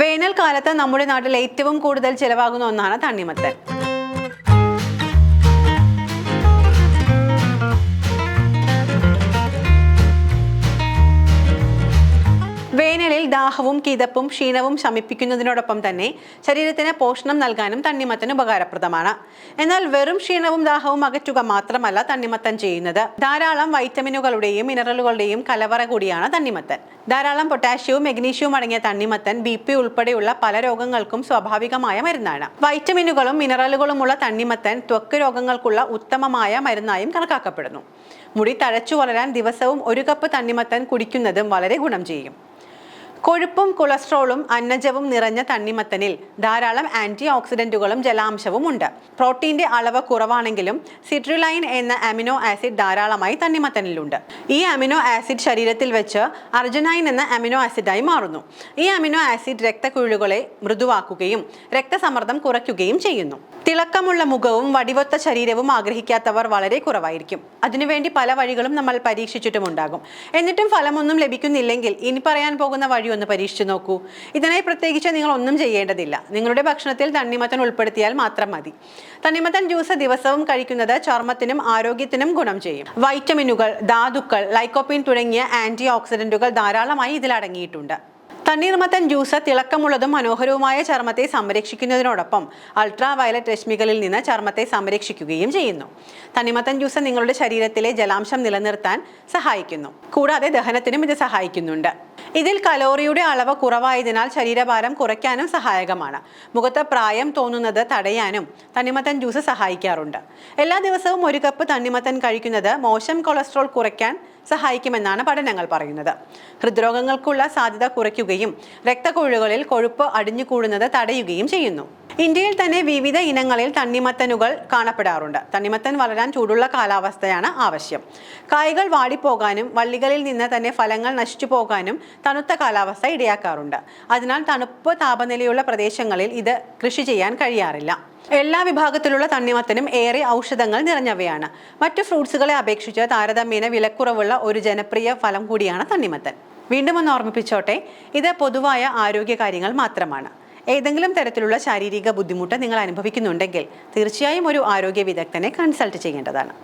വേനൽക്കാലത്ത് നമ്മുടെ നാട്ടിൽ ഏറ്റവും കൂടുതൽ ചിലവാകുന്ന ഒന്നാണ് തണ്ണിമത്തൻ. വേനലിൽ ദാഹവും കിതപ്പും ക്ഷീണവും ശമിപ്പിക്കുന്നതിനോടൊപ്പം തന്നെ ശരീരത്തിന് പോഷണം നൽകാനും തണ്ണിമത്തൻ ഉപകാരപ്രദമാണ്. എന്നാൽ വെറും ക്ഷീണവും ദാഹവും അകറ്റുക മാത്രമല്ല തണ്ണിമത്തൻ ചെയ്യുന്നത്. ധാരാളം വൈറ്റമിനുകളുടെയും മിനറലുകളുടെയും കലവറ കൂടിയാണ് തണ്ണിമത്തൻ. ധാരാളം പൊട്ടാഷ്യവും മെഗ്നീഷ്യവും അടങ്ങിയ തണ്ണിമത്തൻ ബി പി ഉൾപ്പെടെയുള്ള പല രോഗങ്ങൾക്കും സ്വാഭാവികമായ മരുന്നാണ്. വൈറ്റമിനുകളും മിനറലുകളുമുള്ള തണ്ണിമത്തൻ ത്വക്ക് രോഗങ്ങൾക്കുള്ള ഉത്തമമായ മരുന്നായും കണക്കാക്കപ്പെടുന്നു. മുടി തഴച്ചു വളരാൻ ദിവസവും ഒരു കപ്പ് തണ്ണിമത്തൻ കുടിക്കുന്നതും വളരെ ഗുണം ചെയ്യും. കൊഴുപ്പും കൊളസ്ട്രോളും അന്നജവും നിറഞ്ഞ തണ്ണിമത്തനിൽ ധാരാളം ആന്റി ഓക്സിഡന്റുകളും ജലാംശവും ഉണ്ട്. പ്രോട്ടീന്റെ അളവ് കുറവാണെങ്കിലും സിട്രുലൈൻ എന്ന അമിനോ ആസിഡ് ധാരാളമായി തണ്ണിമത്തനിലുണ്ട്. ഈ അമിനോ ആസിഡ് ശരീരത്തിൽ വെച്ച് അർജനൈൻ എന്ന അമിനോ ആസിഡായി മാറുന്നു. ഈ അമിനോ ആസിഡ് രക്തക്കുഴലുകളെ മൃദുവാക്കുകയും രക്തസമ്മർദ്ദം കുറയ്ക്കുകയും ചെയ്യുന്നു. തിളക്കമുള്ള മുഖവും വടിവൊത്ത ശരീരവും ആഗ്രഹിക്കാത്തവർ വളരെ കുറവായിരിക്കും. അതിനുവേണ്ടി പല വഴികളും നമ്മൾ പരീക്ഷിച്ചിട്ടുമുണ്ടാകും. എന്നിട്ടും ഫലമൊന്നും ലഭിക്കുന്നില്ലെങ്കിൽ ഇനി പറയാൻ പോകുന്ന വഴി ഒന്ന് പരീക്ഷിച്ചു നോക്കൂ. ഇതിനായി പ്രത്യേകിച്ച് നിങ്ങൾ ഒന്നും ചെയ്യേണ്ടതില്ല. നിങ്ങളുടെ ഭക്ഷണത്തിൽ തണ്ണിമത്തൻ ഉൾപ്പെടുത്തിയാൽ മാത്രം മതി. തണ്ണിമത്തൻ ജ്യൂസ് ദിവസവും കഴിക്കുന്നത് ചർമ്മത്തിനും ആരോഗ്യത്തിനും ഗുണം ചെയ്യും. വൈറ്റമിനുകൾ ധാതുക്കൾ ലൈക്കോപ്പിൻ തുടങ്ങിയ ആന്റി ഓക്സിഡന്റുകൾ ധാരാളമായി ഇതിൽ അടങ്ങിയിട്ടുണ്ട്. തണ്ണീർമത്തൻ ജ്യൂസ് തിളക്കമുള്ളതും മനോഹരവുമായ ചർമ്മത്തെ സംരക്ഷിക്കുന്നതിനോടൊപ്പം അൾട്രാ വയലറ്റ് രശ്മികളിൽ നിന്ന് ചർമ്മത്തെ സംരക്ഷിക്കുകയും ചെയ്യുന്നു. തണ്ണിമത്തൻ ജ്യൂസ് നിങ്ങളുടെ ശരീരത്തിലെ ജലാംശം നിലനിർത്താൻ സഹായിക്കുന്നു. കൂടാതെ ദഹനത്തിനും ഇത് സഹായിക്കുന്നുണ്ട്. ഇതിൽ കലോറിയുടെ അളവ് കുറവായതിനാൽ ശരീരഭാരം കുറയ്ക്കാനും സഹായകമാണ്. മുഖത്ത് പ്രായം തോന്നുന്നത് തടയാനും തണ്ണിമത്തൻ ജ്യൂസ് സഹായിക്കാറുണ്ട്. എല്ലാ ദിവസവും ഒരു കപ്പ് തണ്ണിമത്തൻ കഴിക്കുന്നത് മോശം കൊളസ്ട്രോൾ കുറയ്ക്കാൻ സഹായിക്കുമെന്നാണ് പഠനങ്ങൾ പറയുന്നത്. ഹൃദ്രോഗങ്ങൾക്കുള്ള സാധ്യത കുറയ്ക്കുകയും രക്തക്കൊഴുകളിൽ കൊഴുപ്പ് അടിഞ്ഞുകൂടുന്നത് തടയുകയും ചെയ്യുന്നു. ഇന്ത്യയിൽ തന്നെ വിവിധ ഇനങ്ങളിൽ തണ്ണിമത്തനുകൾ കാണപ്പെടാറുണ്ട്. തണ്ണിമത്തൻ വളരാൻ ചൂടുള്ള കാലാവസ്ഥയാണ് ആവശ്യം. കായ്കൾ വാടിപ്പോകാനും വള്ളികളിൽ നിന്ന് തന്നെ ഫലങ്ങൾ നശിച്ചു പോകാനും തണുത്ത കാലാവസ്ഥ ഇടയാക്കാറുണ്ട്. അതിനാൽ തണുപ്പ് താപനിലയുള്ള പ്രദേശങ്ങളിൽ ഇത് കൃഷി ചെയ്യാൻ കഴിയാറില്ല. എല്ലാ വിഭാഗത്തിലുള്ള തണ്ണിമത്തനും ഏറെ ഔഷധങ്ങൾ നിറഞ്ഞവയാണ്. മറ്റു ഫ്രൂട്ട്സുകളെ അപേക്ഷിച്ച് താരതമ്യേന വിലക്കുറവുള്ള ഒരു ജനപ്രിയ ഫലം കൂടിയാണ് തണ്ണിമത്തൻ. വീണ്ടും ഒന്ന് ഓർമ്മിപ്പിച്ചോട്ടെ ഇത് പൊതുവായ ആരോഗ്യ കാര്യങ്ങൾ മാത്രമാണ്. ഏതെങ്കിലും തരത്തിലുള്ള ശാരീരിക ബുദ്ധിമുട്ട് നിങ്ങൾ അനുഭവിക്കുന്നുണ്ടെങ്കിൽ തീർച്ചയായും ഒരു ആരോഗ്യ വിദഗ്ധനെ കൺസൾട്ട് ചെയ്യേണ്ടതാണ്.